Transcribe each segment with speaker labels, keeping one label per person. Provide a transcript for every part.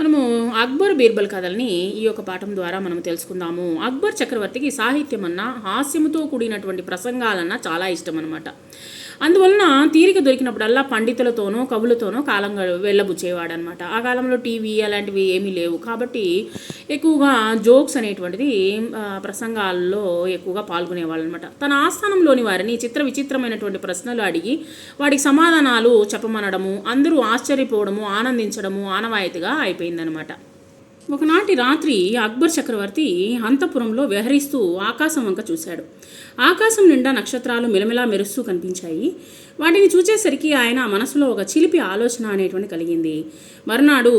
Speaker 1: మనము అక్బర్ బీర్బల్ కథల్ని ఈ యొక్క పాఠం ద్వారా మనం తెలుసుకుందాము. అక్బర్ చక్రవర్తికి సాహిత్యం అన్న హాస్యముతో కూడినటువంటి ప్రసంగాలన్న చాలా ఇష్టం అనమాట అందువలన తీరిక దొరికినప్పుడల్లా పండితులతోనో కవులతోనో కాలం గ- వెళ్ళబుచ్చేవాడు అనమాట ఆ కాలంలో టీవీ అలాంటివి ఏమీ లేవు. కాబట్టి ఎక్కువగా జోక్స్ అనేటువంటిది ప్రసంగాల్లో ఎక్కువగా పాల్గొనేవాళ్ళు అనమాట తన ఆస్థానంలోని వారిని చిత్ర విచిత్రమైనటువంటి ప్రశ్నలు అడిగి వాడికి సమాధానాలు చెప్పమనడము అందరూ ఆశ్చర్యపోవడము ఆనందించడము ఆనవాయితీగా అయిపోయిందనమాట ఒకనాటి రాత్రి అక్బర్ చక్రవర్తి అంతఃపురంలో విహరిస్తూ ఆకాశం వంక చూశాడు. ఆకాశం నిండా నక్షత్రాలు మిలమిలా మెరుస్తూ కనిపించాయి. వాటిని చూచేసరికి ఆయన మనసులో ఒక చిలిపి ఆలోచన అనేటువంటి కలిగింది. మరునాడు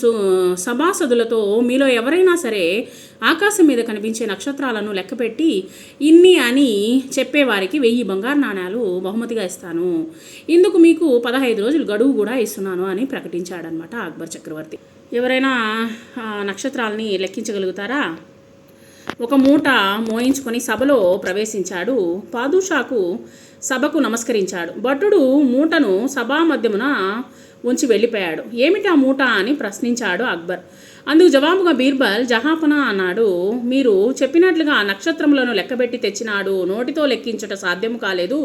Speaker 1: సు సభాసదులతో మీలో ఎవరైనా సరే ఆకాశం మీద కనిపించే నక్షత్రాలను లెక్కపెట్టి ఇన్ని అని చెప్పేవారికి వెయ్యి బంగారు నాణ్యాలు బహుమతిగా ఇస్తాను. ఇందుకు మీకు పదహైదు రోజులు గడువు కూడా ఇస్తున్నాను అని ప్రకటించాడనమాట అక్బర్ చక్రవర్తి. ఎవరైనా నక్షత్రాలని లెక్కించగలుగుతారా? ఒక మూట మోయించుకొని సభలో ప్రవేశించాడు. పాదుషాకు సభకు నమస్కరించాడు. భటుడు మూటను సభా మధ్యమున ఉంచి వెళ్ళిపోయాడు. ఏమిటి ఆ మూట అని ప్రశ్నించాడు అక్బర్. అందుకు జవాబుగా బీర్బల్ జహాపనా అన్నాడు మీరు చెప్పినట్లుగా నక్షత్రములను లెక్కబెట్టి తెచ్చినాడు. నోటితో లెక్కించట సాధ్యం కాలేదు.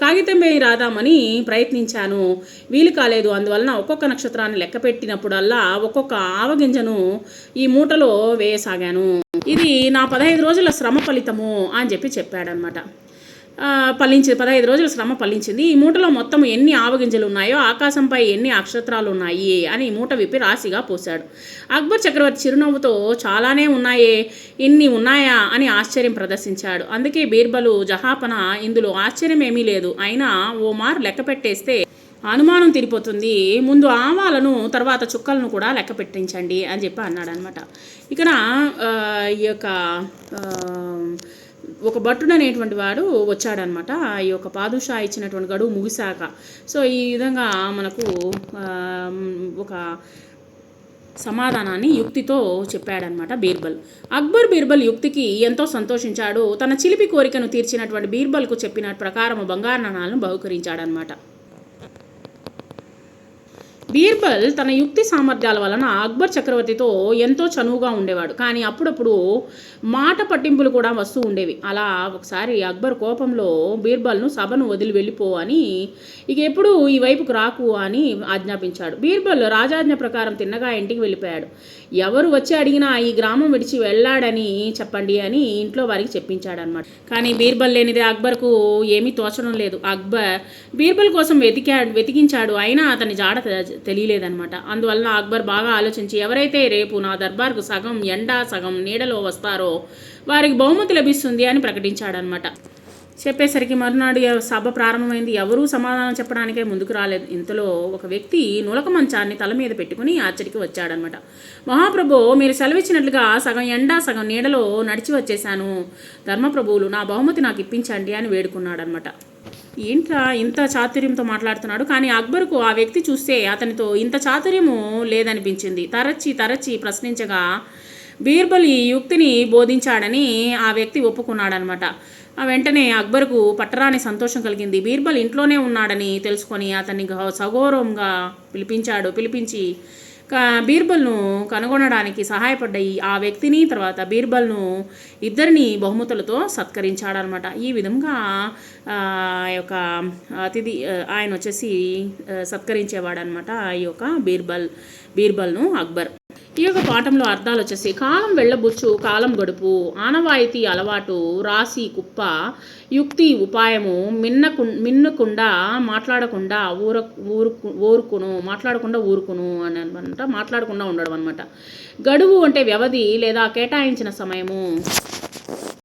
Speaker 1: కాగితంపై రాదామని ప్రయత్నించాను. వీలు కాలేదు. అందువలన ఒక్కొక్క నక్షత్రాన్ని లెక్కపెట్టినప్పుడల్లా ఒక్కొక్క ఆవగింజను ఈ మూటలో వేయసాగాను. ఇది నా పదహైదు రోజుల శ్రమ ఫలితము అని చెప్పి చెప్పాడనమాట ఆ, పదహైదు రోజుల శ్రమ ఫలించింది ఈ మూటలో మొత్తం ఎన్ని ఆవగింజలు ఉన్నాయో ఆకాశంపై ఎన్ని అక్షత్రాలు ఉన్నాయి అని ఈ మూట విప్పి రాశిగా పోశాడు. అక్బర్ చక్రవర్తి చిరునవ్వుతో చాలానే ఉన్నాయే ఇన్ని ఉన్నాయా? అని ఆశ్చర్యం ప్రదర్శించాడు. అందుకే బీర్బలు జహాపన ఇందులో ఆశ్చర్యం ఏమీ లేదు. అయినా ఓ మారు లెక్క పెట్టేస్తే అనుమానం తిరిపోతుంది ముందు ఆవాలను తర్వాత చుక్కలను కూడా లెక్క పెట్టించండి అని చెప్పి అన్నాడు అనమాట ఇక్కడ ఈ యొక్క ఒక భట్టుడు అనేటువంటి వాడు వచ్చాడనమాట. ఈ యొక్క పాదుషా ఇచ్చినటువంటి గడువు ముగిశాక. సో ఈ విధంగా మనకు ఒక సమాధానాన్ని యుక్తితో చెప్పాడనమాట బీర్బల్. అక్బర్ బీర్బల్ యుక్తికి ఎంతో సంతోషించాడు. తన చిలిపి కోరికను తీర్చినటువంటి బీర్బల్కు చెప్పిన ప్రకారం బంగారు నాణాలను బహుకరించాడనమాట. బీర్బల్ తన యుక్తి సామర్థ్యాల వలన అక్బర్ చక్రవర్తితో ఎంతో చనువుగా ఉండేవాడు. కానీ అప్పుడప్పుడు మాట పట్టింపులు కూడా వస్తూ ఉండేవి. అలా ఒకసారి అక్బర్ కోపంలో బీర్బల్ను సభను వదిలి వెళ్ళిపో అని ఇక ఎప్పుడు ఈ వైపుకు రాకు అని ఆజ్ఞాపించాడు. బీర్బల్ రాజాజ్ఞ ప్రకారం తిన్నగా ఇంటికి వెళ్ళిపోయాడు. ఎవరు వచ్చి అడిగినా ఈ గ్రామం విడిచి వెళ్ళాడని చెప్పండి అని ఇంట్లో వారికి చెప్పించాడనమాట కానీ బీర్బల్ లేనిదే అక్బర్కు ఏమీ తోచడం లేదు. అక్బర్ బీర్బల్ కోసం వెతికాడు వెతికించాడు. అయినా అతని జాడ తెలియలేదనమాట అందువలన అక్బర్ బాగా ఆలోచించి ఎవరైతే రేపు నా దర్బార్కు సగం ఎండ సగం నీడలో వస్తారో వారికి బహుమతి లభిస్తుంది అని ప్రకటించాడనమాట చెప్పేసరికి మరునాడు సభ ప్రారంభమైంది. ఎవరూ సమాధానం చెప్పడానికే ముందుకు రాలేదు. ఇంతలో ఒక వ్యక్తి నులక మంచాన్ని తల మీద పెట్టుకుని ఆచరికి వచ్చాడనమాట మహాప్రభు మీరు సెలవిచ్చినట్లుగా సగం ఎండ సగం నీడలో నడిచి వచ్చేశాను. ధర్మప్రభువులు నా బహుమతి నాకు ఇప్పించండి అని వేడుకున్నాడనమాట ఏంట్రా ఇంత చాతుర్యంతో మాట్లాడుతున్నాడు? కానీ అక్బర్కు ఆ వ్యక్తి చూస్తే అతనితో ఇంత చాతుర్యము లేదనిపించింది. తరచి తరచి ప్రశ్నించగా బీర్బల్ ఈ యుక్తిని బోధించాడని ఆ వ్యక్తి ఒప్పుకున్నాడనమాట. వెంటనే అక్బర్కు పట్టరాని సంతోషం కలిగింది. బీర్బల్ ఇంట్లోనే ఉన్నాడని తెలుసుకొని అతన్ని సగౌరవంగా పిలిపించాడు. పిలిపించి బీర్బల్ను కనుగొనడానికి సహాయపడ్డ ఆ వ్యక్తిని తర్వాత బీర్బల్ను ఇద్దరిని బహుమతులతో సత్కరించాడనమాట ఈ విధంగా ఆ యొక్క అతిథి ఆయన వచ్చేసి సత్కరించేవాడనమాట ఈ యొక్క బీర్బల్ బీర్బల్ను అక్బర్. ఈ యొక్క పాఠంలో అర్థాలు వచ్చేసి కాలం వెళ్ళబుచ్చు కాలం గడుపు ఆనవాయితీ అలవాటు రాసి కుప్ప యుక్తి ఉపాయము మిన్నకు మిన్నకుండా మాట్లాడకుండా ఊర ఊరుకు ఊరుకును మాట్లాడకుండా ఊరుకును అని అనమాట మాట్లాడకుండా ఉండడం అనమాట గడువు అంటే వ్యవధి లేదా కేటాయించిన సమయము.